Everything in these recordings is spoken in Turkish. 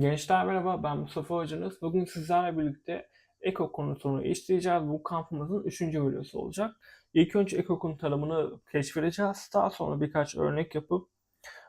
Gençler merhaba, ben Mustafa Hocanız. Bugün sizlerle birlikte Eko konusunu işleyeceğiz. Bu kampımızın üçüncü videosu olacak. İlk önce Eko'nun tanımını keşfedeceğiz. Daha sonra birkaç örnek yapıp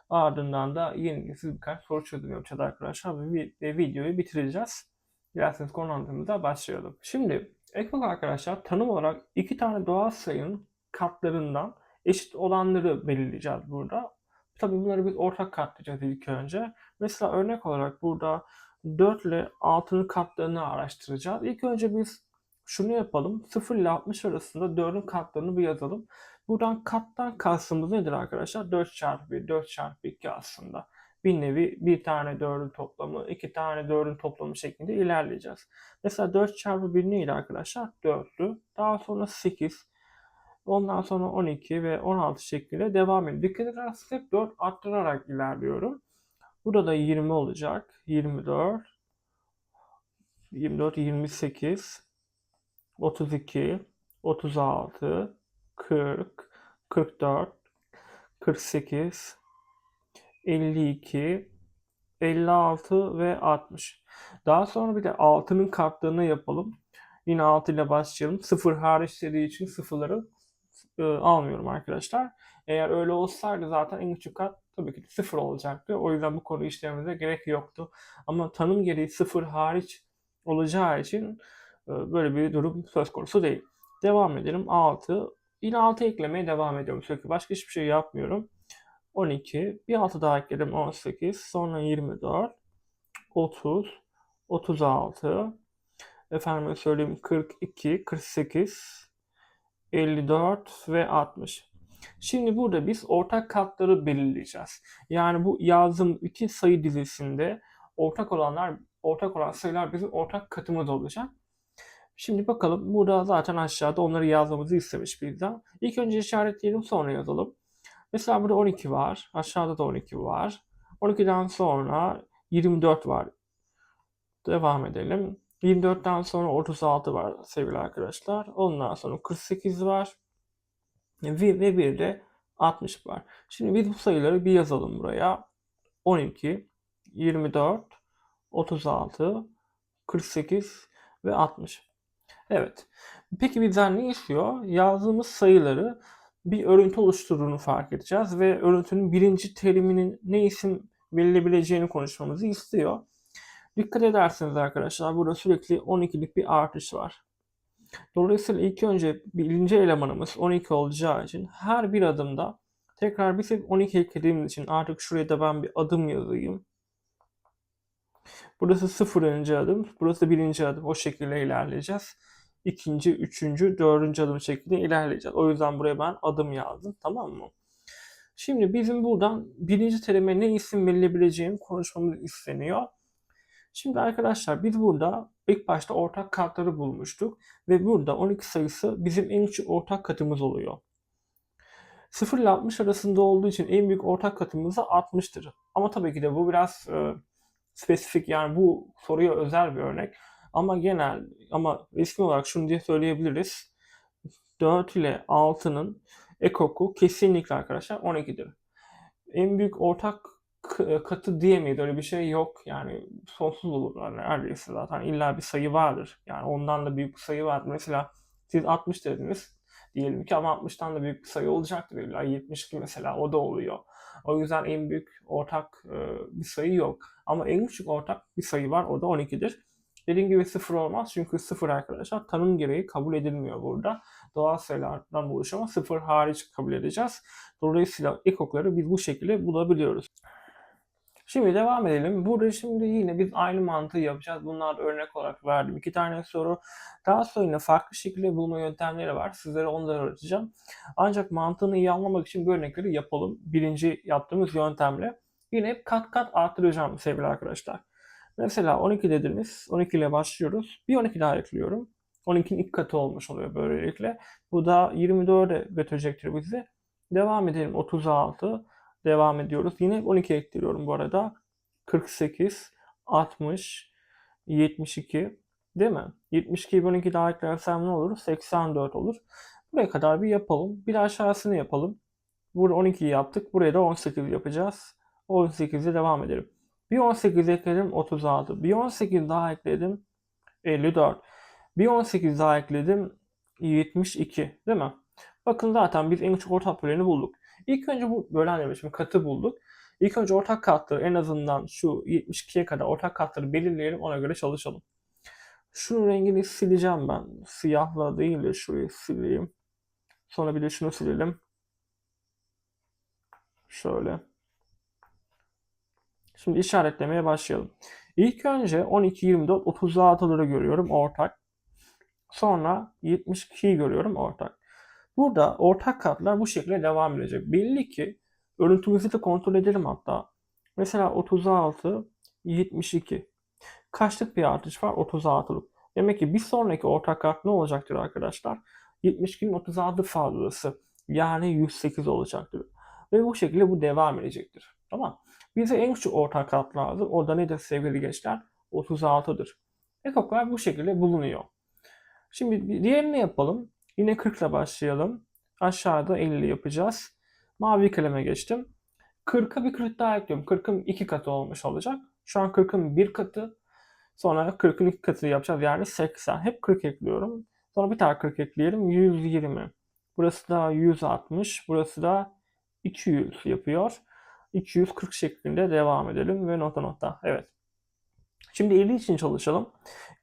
ardından da yeni siz birkaç soru çözümü yapacağız arkadaşlar ve videoyu bitireceğiz. Dilerseniz konu anlatımımıza başlayalım. Şimdi Eko arkadaşlar tanım olarak iki tane doğal sayının katlarından eşit olanları belirleyeceğiz burada. Tabii bunları biz ortak katlayacağız ilk önce. Mesela örnek olarak burada 4 ile 6'nın katlarını araştıracağız. İlk önce biz şunu yapalım. 0 ile 60 arasında 4'ün katlarını bir yazalım. Buradan kattan kastımız nedir arkadaşlar? 4 çarpı 1, 4 çarpı 2 aslında. Bir nevi bir tane 4'ün toplamı, iki tane 4'ün toplamı şeklinde ilerleyeceğiz. Mesela 4 çarpı 1 neydi arkadaşlar? 4'lü. Daha sonra 8, Ondan sonra 12 ve 16 şeklinde devam ediyor. Dikkat ederseniz hep 4 arttırarak ilerliyorum. Burada da 20 olacak. 24 24 28 32 36 40 44 48 52 56 ve 60. Daha sonra bir de 6'nın katlarını yapalım. Yine 6 ile başlayalım. 0 hariç dediği için sıfırları e, almıyorum arkadaşlar. Eğer öyle olsaydı zaten en küçük kat tabii ki de sıfır olacaktı. O yüzden bu konuyu işlememize gerek yoktu. Ama tanım gereği sıfır hariç olacağı için e, böyle bir durum söz konusu değil. Devam edelim. 6. Yine 6 eklemeye devam ediyorum. Çünkü başka hiçbir şey yapmıyorum. 12. Bir 6 daha ekledim. 18. Sonra 24. 30. 36. Efendim söyleyeyim 42. 48. 54 ve 60. Şimdi burada biz ortak katları belirleyeceğiz. Yani bu yazdığım iki sayı dizisinde ortak olanlar, ortak olan sayılar bizim ortak katımız olacak. Şimdi bakalım burada zaten aşağıda onları yazmamızı istemiş bizden. İlk önce işaretleyelim sonra yazalım. Mesela burada 12 var. Aşağıda da 12 var. 12'den sonra 24 var. Devam edelim. 24'ten sonra 36 var sevgili arkadaşlar. Ondan sonra 48 var. Ve, ve bir de 60 var. Şimdi biz bu sayıları bir yazalım buraya. 12, 24, 36, 48 ve 60. Evet. Peki bizden ne istiyor? Yazdığımız sayıları bir örüntü oluşturduğunu fark edeceğiz ve örüntünün birinci teriminin ne isim verilebileceğini konuşmamızı istiyor. Dikkat ederseniz arkadaşlar burada sürekli 12'lik bir artış var. Dolayısıyla ilk önce birinci elemanımız 12 olacağı için her bir adımda tekrar bir sefer 12 eklediğimiz için artık şuraya da ben bir adım yazayım. Burası sıfırıncı adım, burası birinci adım. O şekilde ilerleyeceğiz. İkinci, üçüncü, dördüncü adım şeklinde ilerleyeceğiz. O yüzden buraya ben adım yazdım. Tamam mı? Şimdi bizim buradan birinci terime ne isim verilebileceğini konuşmamız isteniyor. Şimdi arkadaşlar biz burada ilk başta ortak katları bulmuştuk ve burada 12 sayısı bizim en küçük ortak katımız oluyor. 0 ile 60 arasında olduğu için en büyük ortak katımız da 60'tır. Ama tabii ki de bu biraz e, spesifik yani bu soruya özel bir örnek. Ama genel ama resmi olarak şunu diye söyleyebiliriz. 4 ile 6'nın ekoku kesinlikle arkadaşlar 12'dir. En büyük ortak e, katı diyemeyiz. Öyle bir şey yok. Yani sonsuz olur neredeyse zaten. illa bir sayı vardır. Yani ondan da büyük bir sayı vardır. Mesela siz 60 dediniz diyelim ki ama 60'tan da büyük bir sayı olacaktır illa 72 mesela o da oluyor. O yüzden en büyük ortak e, bir sayı yok. Ama en küçük ortak bir sayı var o da 12'dir. Dediğim gibi sıfır olmaz çünkü sıfır arkadaşlar tanım gereği kabul edilmiyor burada. Doğal sayılardan oluşan sıfır hariç kabul edeceğiz. Dolayısıyla ekokları biz bu şekilde bulabiliyoruz. Şimdi devam edelim. Burada şimdi yine biz aynı mantığı yapacağız. Bunlar örnek olarak verdim. iki tane soru. Daha sonra farklı şekilde bulma yöntemleri var. Sizlere onları öğreteceğim. Ancak mantığını iyi anlamak için bu örnekleri yapalım. Birinci yaptığımız yöntemle. Yine hep kat kat artıracağım sevgili arkadaşlar. Mesela 12 dediniz. 12 ile başlıyoruz. Bir 12 daha ekliyorum. 12'nin ilk katı olmuş oluyor böylelikle. Bu da 24'e götürecektir bizi. Devam edelim. 36, Devam ediyoruz. Yine 12 ekliyorum bu arada. 48, 60, 72 değil mi? 72 12 daha eklersem ne olur? 84 olur. Buraya kadar bir yapalım. Bir aşağısını yapalım. Burada 12 yaptık. Buraya da 18 yapacağız. 18'e devam edelim. Bir 18 ekledim 36. Bir 18 daha ekledim 54. Bir 18 daha ekledim 72 değil mi? Bakın zaten biz en çok ortak böleni bulduk. İlk önce bu bölen demişim katı bulduk. İlk önce ortak katları en azından şu 72'ye kadar ortak katları belirleyelim ona göre çalışalım. Şunun rengini sileceğim ben. Siyahla değil de şurayı sileyim. Sonra bir de şunu silelim. Şöyle. Şimdi işaretlemeye başlayalım. İlk önce 12, 24, 36'ları görüyorum ortak. Sonra 72'yi görüyorum ortak. Burada ortak katlar bu şekilde devam edecek. Belli ki örüntümüzü de kontrol edelim hatta. Mesela 36, 72. Kaçlık bir artış var? 36'lık. Demek ki bir sonraki ortak kat ne olacaktır arkadaşlar? 72'nin 36 fazlası. Yani 108 olacaktır. Ve bu şekilde bu devam edecektir. Tamam. Bize en küçük ortak kat lazım. O da nedir sevgili gençler? 36'dır. Ekoklar bu şekilde bulunuyor. Şimdi diğerini yapalım. Yine 40 ile başlayalım. Aşağıda 50 yapacağız. Mavi kaleme geçtim. 40'a bir 40 daha ekliyorum. 40'ın 2 katı olmuş olacak. Şu an 40'ın 1 katı. Sonra 40'ın 2 katı yapacağız. Yani 80. Hep 40 ekliyorum. Sonra bir tane 40 ekleyelim. 120. Burası da 160. Burası da 200 yapıyor. 240 şeklinde devam edelim ve nota nota. Evet. Şimdi 50 için çalışalım.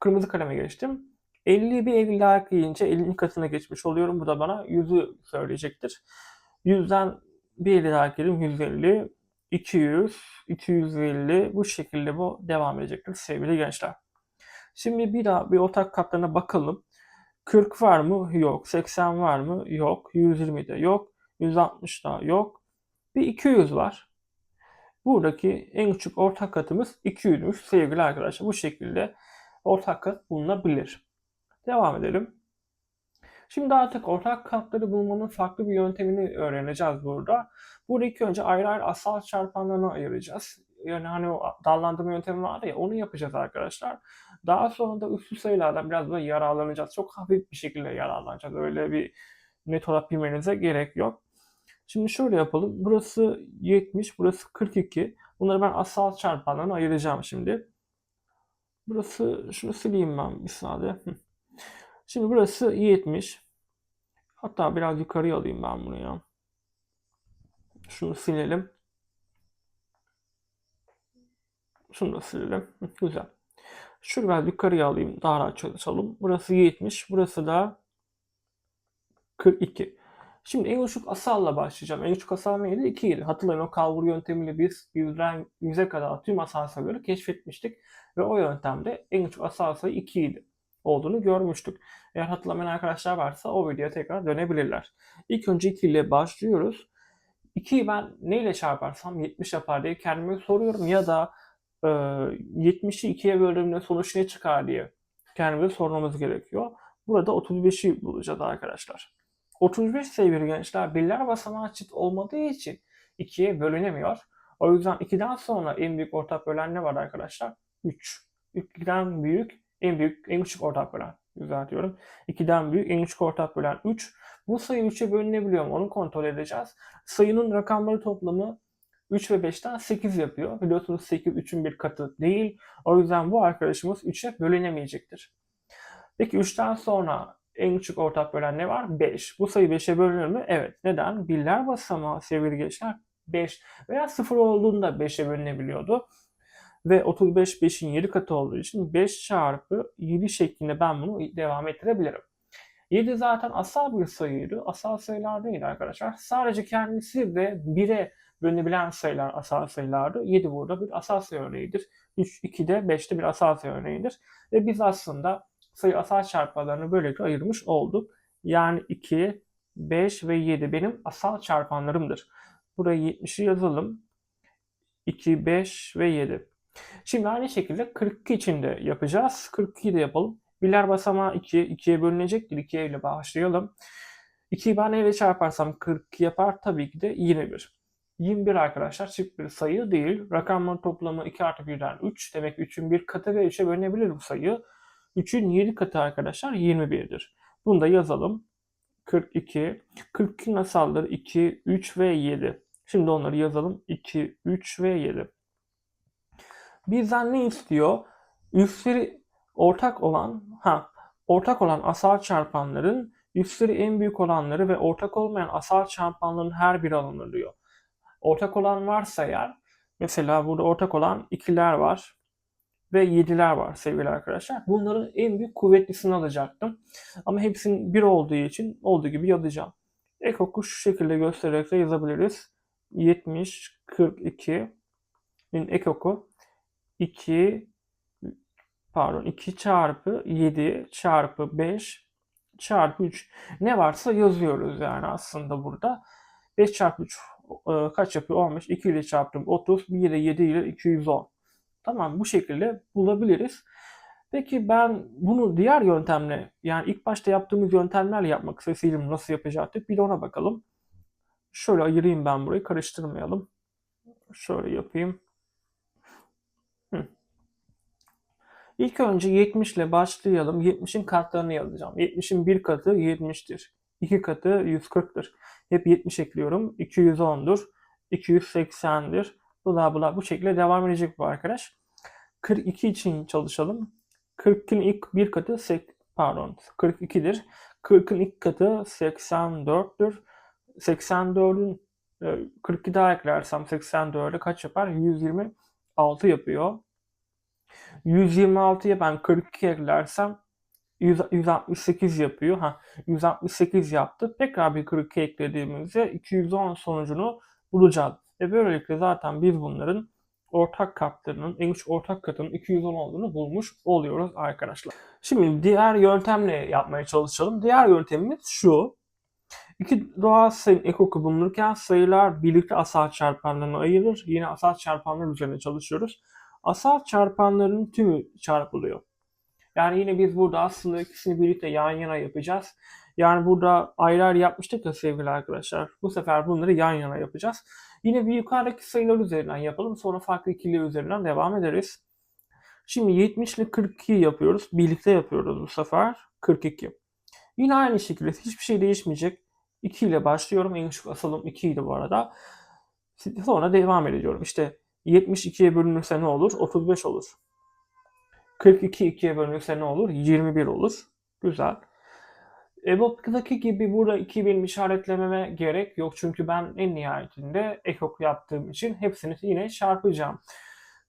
Kırmızı kaleme geçtim. 50 bir 50 daha ekleyince 50'nin katına geçmiş oluyorum. Bu da bana 100'ü söyleyecektir. 100'den bir 50 daha ekledim. 150, 200, 250 bu şekilde bu devam edecektir sevgili gençler. Şimdi bir daha bir ortak katlarına bakalım. 40 var mı? Yok. 80 var mı? Yok. 120 de yok. 160 da yok. Bir 200 var. Buradaki en küçük ortak katımız 200'müş sevgili arkadaşlar. Bu şekilde ortak kat bulunabilir. Devam edelim. Şimdi artık ortak katları bulmanın farklı bir yöntemini öğreneceğiz burada. Burada ilk önce ayrı ayrı asal çarpanlarını ayıracağız. Yani hani o dallandırma yöntemi vardı ya onu yapacağız arkadaşlar. Daha sonra da üstü sayılardan biraz da yararlanacağız. Çok hafif bir şekilde yararlanacağız. Öyle bir net olarak bilmenize gerek yok. Şimdi şöyle yapalım. Burası 70, burası 42. Bunları ben asal çarpanlarına ayıracağım şimdi. Burası, şunu sileyim ben bir saniye. Şimdi burası 70. Hatta biraz yukarıya alayım ben bunu ya. Şunu silelim. Şunu da silelim. Güzel. Şunu biraz yukarıya alayım. Daha rahat çalışalım. Burası 70. Burası da 42. Şimdi en küçük asalla başlayacağım. En küçük asal neydi? 2 idi. Hatırlayın o kalbur yöntemiyle biz yüzden yüze kadar tüm asal sayıları keşfetmiştik. Ve o yöntemde en küçük asal sayı 2 idi olduğunu görmüştük. Eğer hatırlamayan arkadaşlar varsa o videoya tekrar dönebilirler. İlk önce 2 ile başlıyoruz. 2'yi ben neyle çarparsam 70 yapar diye kendime soruyorum ya da e, 70'i 2'ye böldüğümde sonuç ne çıkar diye kendimize sormamız gerekiyor. Burada 35'i bulacağız arkadaşlar. 35 sevgili gençler birler basamağı çift olmadığı için 2'ye bölünemiyor. O yüzden 2'den sonra en büyük ortak bölen ne var arkadaşlar? 3. 2'den büyük en büyük, en küçük ortak bölen. Düzeltiyorum. 2'den büyük, en küçük ortak bölen 3. Bu sayı 3'e bölünebiliyor mu? Onu kontrol edeceğiz. Sayının rakamları toplamı 3 ve 5'ten 8 yapıyor. Biliyorsunuz 8 3'ün bir katı değil. O yüzden bu arkadaşımız 3'e bölünemeyecektir. Peki 3'ten sonra en küçük ortak bölen ne var? 5. Bu sayı 5'e bölünür mü? Evet. Neden? Birler basamağı sevgili gençler 5 veya 0 olduğunda 5'e bölünebiliyordu. Ve 35 5'in 7 katı olduğu için 5 çarpı 7 şeklinde ben bunu devam ettirebilirim. 7 zaten asal bir sayıydı. Asal sayılar değil arkadaşlar. Sadece kendisi ve 1'e bölünebilen sayılar asal sayılardı. 7 burada bir asal sayı örneğidir. 3, 2 de 5'te bir asal sayı örneğidir. Ve biz aslında sayı asal çarpanlarını böylelikle ayırmış olduk. Yani 2, 5 ve 7 benim asal çarpanlarımdır. Buraya 70'i yazalım. 2, 5 ve 7. Şimdi aynı şekilde 42 için de yapacağız. 42'yi de yapalım. Birler basamağı 2, 2'ye bölünecektir. 2 ile başlayalım. 2'yi ben neyle çarparsam 42 yapar. Tabii ki de 21. 21 arkadaşlar çift bir sayı değil. Rakamların toplamı 2 artı 1'den 3. Demek ki 3'ün bir katı ve 3'e bölünebilir bu sayı. 3'ün 7 katı arkadaşlar 21'dir. Bunu da yazalım. 42. 42 nasalları 2, 3 ve 7. Şimdi onları yazalım. 2, 3 ve 7. Bizden ne istiyor? Üstleri ortak olan, ha ortak olan asal çarpanların üstleri en büyük olanları ve ortak olmayan asal çarpanların her biri alınıyor. Ortak olan varsa eğer, mesela burada ortak olan ikiler var ve yediler var sevgili arkadaşlar. Bunların en büyük kuvvetlisini alacaktım. Ama hepsinin bir olduğu için olduğu gibi yazacağım. Ek oku şu şekilde göstererek de yazabiliriz. 70, 42 ek oku 2 pardon 2 çarpı 7 çarpı 5 çarpı 3 ne varsa yazıyoruz yani aslında burada. 5 çarpı 3 e, kaç yapıyor? 15. 2 ile çarptım 30. 1 ile 7 ile 210. Tamam bu şekilde bulabiliriz. Peki ben bunu diğer yöntemle yani ilk başta yaptığımız yöntemlerle yapmak isteseydim nasıl yapacaktık bir de ona bakalım. Şöyle ayırayım ben burayı karıştırmayalım. Şöyle yapayım. İlk önce 70 ile başlayalım. 70'in katlarını yazacağım. 70'in bir katı 70'tir. 2 katı 140'tır. Hep 70 ekliyorum. 210'dur. 280'dir. Bula bula bu şekilde devam edecek bu arkadaş. 42 için çalışalım. 40'ın ilk bir katı pardon 42'dir. 40'ın ilk katı 84'tür. 84'ün 42 daha eklersem 84'e kaç yapar? 126 yapıyor. 126'ya ben 42 eklersem 100, 168 yapıyor. Ha, 168 yaptı. Tekrar bir 42 eklediğimizde 210 sonucunu bulacağız. Ve böylelikle zaten biz bunların ortak katlarının, en üç ortak katının 210 olduğunu bulmuş oluyoruz arkadaşlar. Şimdi diğer yöntemle yapmaya çalışalım. Diğer yöntemimiz şu. İki doğal sayının ekoku bulunurken sayılar birlikte asal çarpanlarına ayırır. Yine asal çarpanlar üzerine çalışıyoruz. Asal çarpanların tümü çarpılıyor. Yani yine biz burada aslında ikisini birlikte yan yana yapacağız. Yani burada ayrı ayrı yapmıştık ya sevgili arkadaşlar. Bu sefer bunları yan yana yapacağız. Yine bir yukarıdaki sayılar üzerinden yapalım. Sonra farklı ikili üzerinden devam ederiz. Şimdi 70 ile 42 yapıyoruz. Birlikte yapıyoruz bu sefer. 42. Yine aynı şekilde hiçbir şey değişmeyecek. 2 ile başlıyorum. En küçük asalım 2 idi bu arada. Sonra devam ediyorum. İşte 72'ye bölünürse ne olur? 35 olur. 42 2'ye bölünürse ne olur? 21 olur. Güzel. EBOB'daki gibi burada 2000 işaretlememe gerek yok. Çünkü ben en nihayetinde ekok yaptığım için hepsini yine çarpacağım.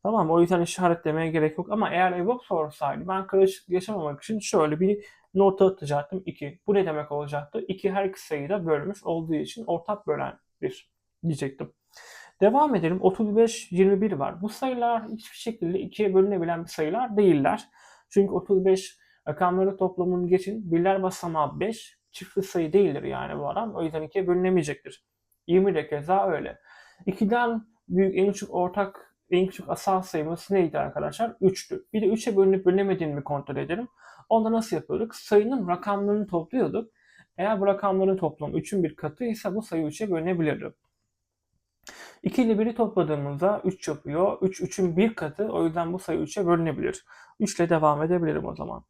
Tamam o yüzden işaretlemeye gerek yok. Ama eğer EBOB sorsaydı ben karışık yaşamamak için şöyle bir nota atacaktım 2. Bu ne demek olacaktı? 2 her iki sayıda bölmüş olduğu için ortak bölen bir diyecektim. Devam edelim. 35, 21 var. Bu sayılar hiçbir şekilde ikiye bölünebilen bir sayılar değiller. Çünkü 35 rakamları toplamını geçin. Birler basamağı 5 çiftli sayı değildir yani bu adam. O yüzden ikiye bölünemeyecektir. 20 de keza öyle. 2'den büyük en küçük ortak en küçük asal sayımız neydi arkadaşlar? 3'tü. Bir de 3'e bölünüp bölünemediğini kontrol edelim. Onda nasıl yapıyorduk? Sayının rakamlarını topluyorduk. Eğer bu rakamların toplamı 3'ün bir katı ise bu sayı 3'e bölünebilirdi. 2 ile 1'i topladığımızda 3 yapıyor. 3 3'ün bir katı. O yüzden bu sayı 3'e bölünebilir. 3 ile devam edebilirim o zaman.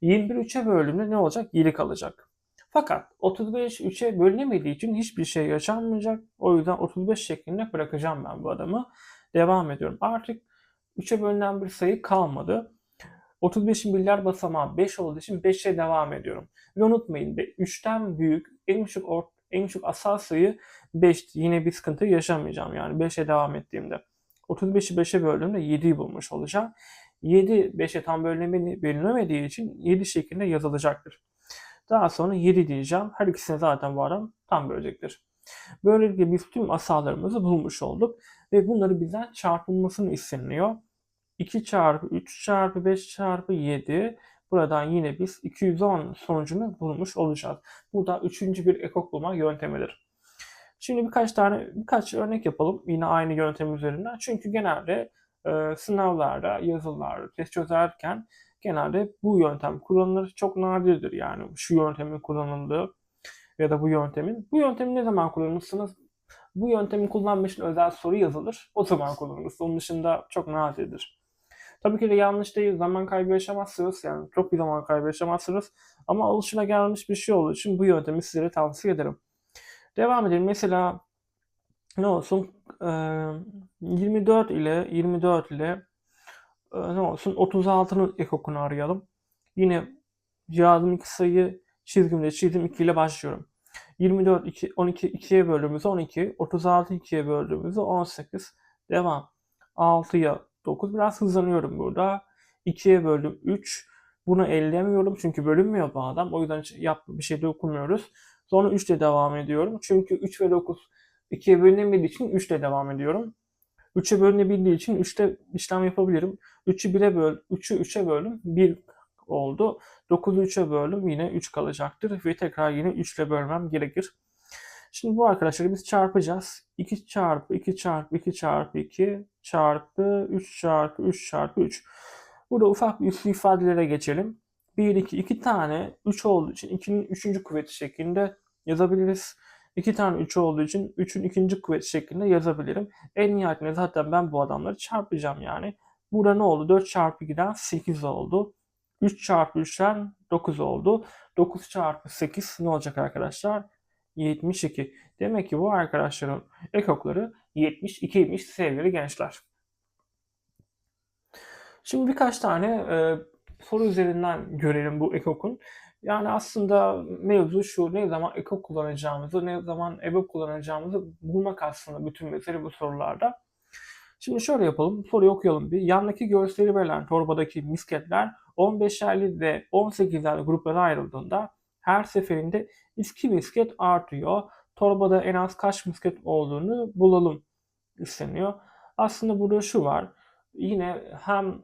21 3'e böldüğümde ne olacak? 7 kalacak. Fakat 35 3'e bölünemediği için hiçbir şey yaşanmayacak. O yüzden 35 şeklinde bırakacağım ben bu adamı. Devam ediyorum. Artık 3'e bölünen bir sayı kalmadı. 35'in birler basamağı 5 olduğu için 5'e devam ediyorum. Ve unutmayın 3'ten büyük en küçük en küçük asal sayı 5. Yine bir sıkıntı yaşamayacağım yani 5'e devam ettiğimde. 35'i 5'e böldüğümde 7'yi bulmuş olacağım. 7 5'e tam bölünemediği için 7 şeklinde yazılacaktır. Daha sonra 7 diyeceğim. Her ikisine zaten adam tam bölecektir. Böylelikle biz tüm asallarımızı bulmuş olduk. Ve bunları bizden çarpılmasını isteniyor. 2 çarpı 3 çarpı 5 çarpı 7 Buradan yine biz 210 sonucunu bulmuş olacağız. Bu da üçüncü bir ekok bulma yöntemidir. Şimdi birkaç tane birkaç örnek yapalım yine aynı yöntem üzerinden. Çünkü genelde e, sınavlarda, yazılarda, test çözerken genelde bu yöntem kullanılır. Çok nadirdir yani şu yöntemin kullanıldığı ya da bu yöntemin. Bu yöntemi ne zaman kullanırsınız? Bu yöntemi kullanmak için özel soru yazılır. O zaman kullanırsınız. Onun dışında çok nadirdir. Tabii ki de yanlış değil. Zaman kaybı yaşamazsınız. Yani çok bir zaman kaybı yaşamazsınız. Ama alışına gelmiş bir şey olduğu için bu yöntemi sizlere tavsiye ederim. Devam edelim. Mesela ne olsun? 24 ile 24 ile e, ne olsun 36'nın ekokunu arayalım. Yine yazdım iki sayı çizgimde çizdim 2 ile başlıyorum. 24 2 12 2'ye böldüğümüzde 12, 36 2'ye böldüğümüzde 18. Devam. 6'ya 9 biraz hızlanıyorum burada. 2'ye böldüm 3. Bunu ellemiyorum çünkü bölünmüyor bu adam. O yüzden yap bir şey dokunmuyoruz. Sonra 3 ile devam ediyorum. Çünkü 3 ve 9 2'ye bölünemediği için 3 ile devam ediyorum. 3'e bölünebildiği için 3'te işlem yapabilirim. 3'ü 1'e böl, 3'ü 3'e böldüm. 1 oldu. 9'u 3'e böldüm. Yine 3 kalacaktır. Ve tekrar yine 3 ile bölmem gerekir. Şimdi bu arkadaşları biz çarpacağız. 2 çarpı 2 çarpı 2 çarpı 2 çarpı 3 çarpı 3 çarpı 3. Burada ufak bir ifadelere geçelim. 1, 2, 2 tane 3 olduğu için 2'nin 3. kuvveti şeklinde yazabiliriz. 2 tane 3 olduğu için 3'ün 2. kuvveti şeklinde yazabilirim. En nihayetinde zaten ben bu adamları çarpacağım yani. Burada ne oldu? 4 çarpı 2'den 8 oldu. 3 çarpı 3'ten 9 oldu. 9 çarpı 8 ne olacak arkadaşlar? 72. Demek ki bu arkadaşların ekokları 72'ymiş sevgili gençler. Şimdi birkaç tane e, soru üzerinden görelim bu ekokun. Yani aslında mevzu şu ne zaman ekok kullanacağımızı, ne zaman EBOB kullanacağımızı bulmak aslında bütün mesele bu sorularda. Şimdi şöyle yapalım, soruyu okuyalım bir. Yandaki gösteri verilen torbadaki misketler 15'erli ve 18'erli gruplara ayrıldığında her seferinde 2 misket artıyor. Torbada en az kaç misket olduğunu bulalım isteniyor. Aslında burada şu var. Yine hem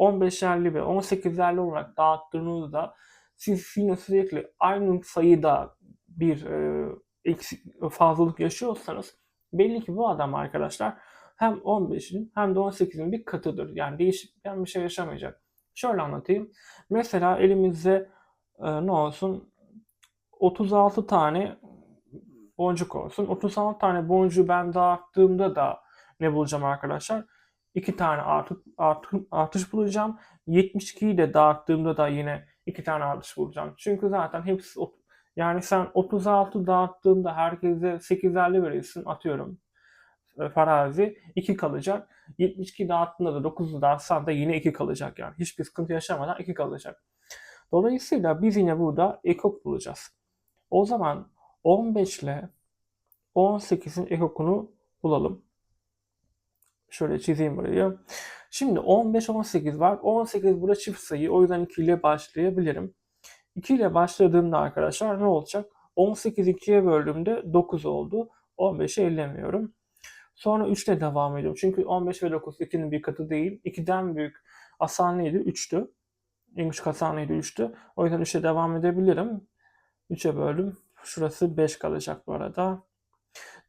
15'erli ve 18'erli olarak dağıttığınızda siz yine sürekli aynı sayıda bir e, eksik, fazlalık yaşıyorsanız belli ki bu adam arkadaşlar hem 15'in hem de 18'in bir katıdır. Yani değişik bir şey yaşamayacak. Şöyle anlatayım. Mesela elimizde e, ne olsun 36 tane boncuk olsun. 36 tane boncuğu ben dağıttığımda da ne bulacağım arkadaşlar? 2 tane artı, artı, artış bulacağım. 72'yi de dağıttığımda da yine 2 tane artış bulacağım. Çünkü zaten hepsi yani sen 36 dağıttığında herkese 8'lerle verirsin atıyorum e, farazi 2 kalacak. 72 dağıttığında da 9'u dağıtsan da yine 2 kalacak yani. Hiçbir sıkıntı yaşamadan 2 kalacak. Dolayısıyla biz yine burada ekok bulacağız. O zaman 15 ile 18'in ekokunu bulalım. Şöyle çizeyim burayı. Şimdi 15-18 var. 18 burada çift sayı. O yüzden 2 ile başlayabilirim. 2 ile başladığımda arkadaşlar ne olacak? 18 2'ye böldüğümde 9 oldu. 15'i ellemiyorum. Sonra 3 ile devam ediyorum. Çünkü 15 ve 9 2'nin bir katı değil. 2'den büyük asal neydi? 3'tü. En küçük asal neydi? 3'tü. O yüzden 3'e devam edebilirim. 3'e böldüm. Şurası 5 kalacak bu arada.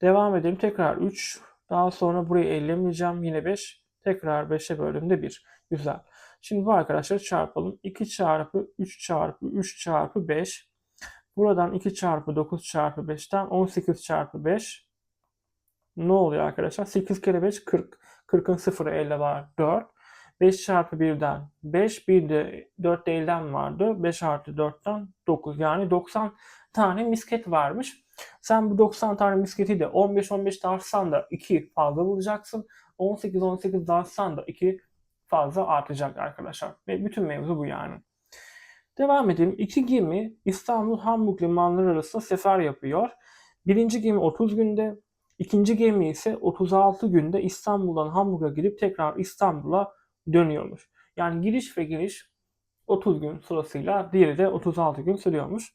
Devam edelim. Tekrar 3. Daha sonra burayı ellemeyeceğim. Yine 5. Tekrar 5'e böldüğümde 1. Güzel. Şimdi bu arkadaşlar çarpalım. 2 çarpı 3 çarpı 3 çarpı 5. Buradan 2 çarpı 9 çarpı 5'ten 18 çarpı 5. Ne oluyor arkadaşlar? 8 kere 5 40. 40'ın 0'ı elde var 4. 5 çarpı 1'den 5. Bir de 4 de elden vardı. 5 artı 4'ten 9. Yani 90 tane misket varmış. Sen bu 90 tane misketi de 15-15 dağıtsan da 2 fazla bulacaksın. 18-18 dağıtsan da 2 fazla artacak arkadaşlar. Ve bütün mevzu bu yani. Devam edelim. İki gemi İstanbul Hamburg limanları arasında sefer yapıyor. Birinci gemi 30 günde, ikinci gemi ise 36 günde İstanbul'dan Hamburg'a gidip tekrar İstanbul'a dönüyormuş. Yani giriş ve giriş 30 gün sırasıyla diğeri de 36 gün sürüyormuş.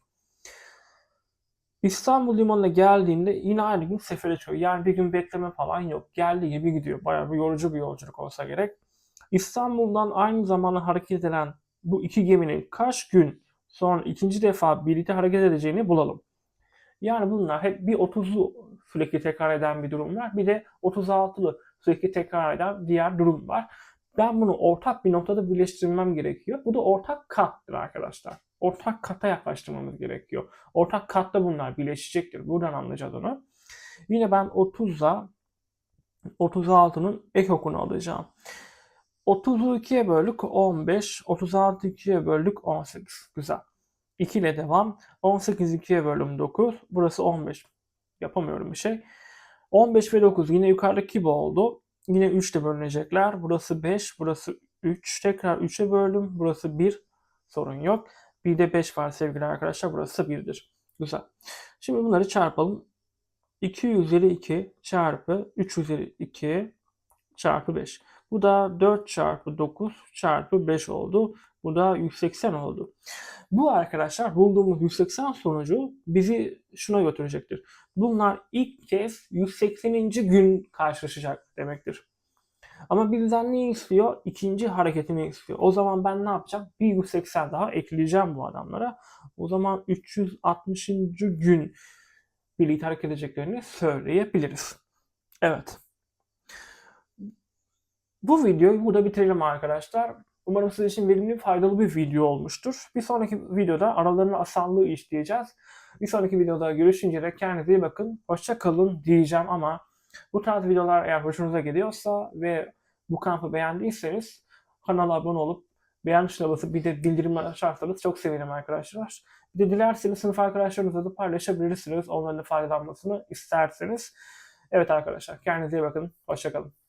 İstanbul limanına geldiğinde yine aynı gün sefere çıkıyor. Yani bir gün bekleme falan yok. Geldiği gibi gidiyor. Bayağı bir yorucu bir yolculuk olsa gerek. İstanbul'dan aynı zamanda hareket eden bu iki geminin kaç gün sonra ikinci defa birlikte hareket edeceğini bulalım. Yani bunlar hep bir 30'lu sürekli tekrar eden bir durum var. Bir de 36'lı sürekli tekrar eden diğer durum var. Ben bunu ortak bir noktada birleştirmem gerekiyor. Bu da ortak kattır arkadaşlar. Ortak kata yaklaştırmamız gerekiyor. Ortak katta bunlar birleşecektir. Buradan anlayacağız onu. Yine ben 30'a 36'nın ekokunu alacağım. 30'u 2'ye böldük 15. 36 2'ye böldük 18. Güzel. 2 ile devam. 18 2'ye böldüm 9. Burası 15. Yapamıyorum bir şey. 15 ve 9 yine yukarıdaki gibi oldu. Yine 3 ile bölünecekler. Burası 5, burası 3. Tekrar 3'e böldüm. Burası 1. Sorun yok. Bir de 5 var sevgili arkadaşlar. Burası 1'dir. Güzel. Şimdi bunları çarpalım. 2 üzeri 2 çarpı 3 üzeri 2 çarpı 5. Bu da 4 çarpı 9 çarpı 5 oldu. Bu da 180 oldu. Bu arkadaşlar bulduğumuz 180 sonucu bizi şuna götürecektir. Bunlar ilk kez 180. gün karşılaşacak demektir. Ama bizden ne istiyor? İkinci hareketini istiyor. O zaman ben ne yapacağım? Bir 180 daha ekleyeceğim bu adamlara. O zaman 360. gün birlikte hareket edeceklerini söyleyebiliriz. Evet. Bu videoyu burada bitirelim arkadaşlar. Umarım sizin için verimli, faydalı bir video olmuştur. Bir sonraki videoda aralarının asallığı işleyeceğiz. Bir sonraki videoda görüşünceye dek kendinize iyi bakın. Hoşça kalın diyeceğim ama bu tarz videolar eğer hoşunuza gidiyorsa ve bu kampı beğendiyseniz kanala abone olup beğen tuşuna basıp bir de bildirim açarsanız çok sevinirim arkadaşlar. Bir de dilerseniz sınıf arkadaşlarınızla da paylaşabilirsiniz. Onların da faydalanmasını isterseniz. Evet arkadaşlar kendinize iyi bakın. Hoşça kalın.